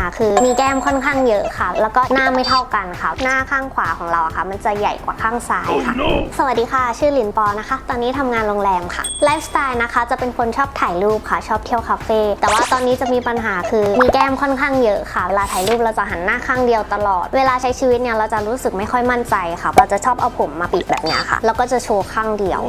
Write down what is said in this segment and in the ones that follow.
าคือมีแก้มค่อนข้างเยอะค่ะ แล้วก็หน้าไม่เท่ากันค่ะ หน้าข้างขวาของเราอะค่ะ มันจะใหญ่กว่าข้างซ้ายค่ะ สวัสดีค่ะ ชื่อหลินปอนะคะ ตอนนี้ทำงานโรงแรมค่ะ ไลฟ์สไตล์นะคะจะเป็นคนชอบถ่ายรูปค่ะ ชอบเที่ยวคาเฟ่ แต่ว่าตอนนี้จะมีปัญหาคือมีแก้มค่อนข้างเยอะค่ะ เวลาถ่ายรูปเราจะหันหน้าข้างเดียวตลอด เวลาใช้ชีวิตเนี่ยเราจะรู้สึกไม่ค่อยมั่นใจค่ะ เราจะชอบเอาผมมาปิดแบบเนี้ยค่ะ แล้วก็จะโชว์ข้างเดียว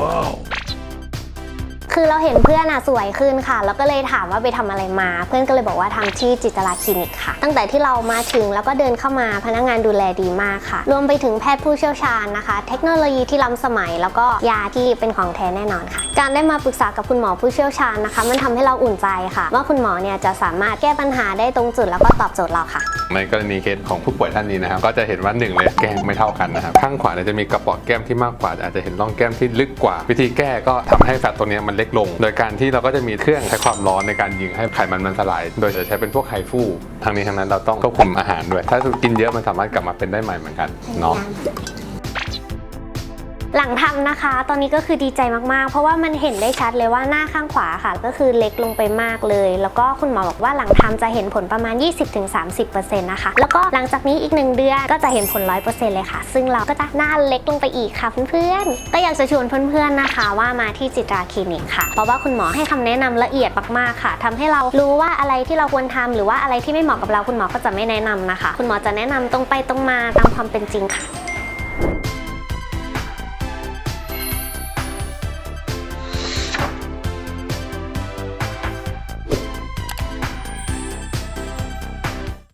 คือเราเห็นเพื่อนอะสวยขึ้นค่ะ แล้วก็เลยถามว่าไปทำอะไรมา เพื่อนก็เลยบอกว่าทำที่จิตราคลินิกค่ะ ตั้งแต่ที่เรามาถึงแล้วก็เดินเข้ามาพนักงานดูแลดีมากค่ะ รวมไปถึงแพทย์ผู้เชี่ยวชาญนะคะ เทคโนโลยีที่ล้ำสมัย แล้วก็ยาที่เป็นของแท้แน่นอนค่ะ การได้มาปรึกษากับคุณหมอผู้เชี่ยวชาญนะคะ มันทำให้เราอุ่นใจค่ะ ว่าคุณหมอเนี่ยจะสามารถแก้ปัญหาได้ตรงจุดแล้วก็ตอบโจทย์เราค่ะในกรณีเคสของผู้ป่วยท่านนี้นะครับก็จะเห็นว่าหนึ่งเลยแก้มไม่เท่ากันนะครับข้างขวาเนี่ยจะมีกระป๋องแก้มที่มากกว่าอาจจะเห็นร่องแก้มที่ลึกกว่า วิธีแก้ก็ทำให้แฟตตรงนี้มันเล็กลง โดยการที่เราก็จะมีเครื่องใช้ความร้อนในการยิงให้ไขมันมันสลาย โดยจะใช้เป็นพวกไขฟูทางนี้ทางนั้นเราต้องควบคุมอาหารด้วย ถ้ากินเยอะมันสามารถกลับมาเป็นได้ใหม่เหมือนกันเนาะ หลังทำนะคะ ตอนนี้ก็คือดีใจมากๆ เพราะว่ามันเห็นได้ชัดเลยว่าหน้าข้างขวาค่ะ ก็คือเล็กลงไปมากเลย แล้วก็คุณหมอบอกว่าหลังทำจะเห็นผลประมาณ 20-30%นะคะ แล้วก็หลังจากนี้อีก 1 เดือนก็จะเห็นผล 100%เลยค่ะ ซึ่งเราก็จะหน้าเล็กลงไปอีกค่ะเพื่อนๆ ก็อยากจะชวนเพื่อนๆนะคะ ว่ามาที่จิตราคลินิกค่ะ เพราะว่าคุณหมอให้คำแนะนำละเอียดมากๆค่ะทำให้เรารู้ว่าอะไรที่เราควรทำหรือว่าอะไรที่ไม่เหมาะกับเราคุณหมอก็จะไม่แนะนำนะคะ คุณหมอจะแนะนำตรงไปตรงมาตามความเป็นจริงค่ะ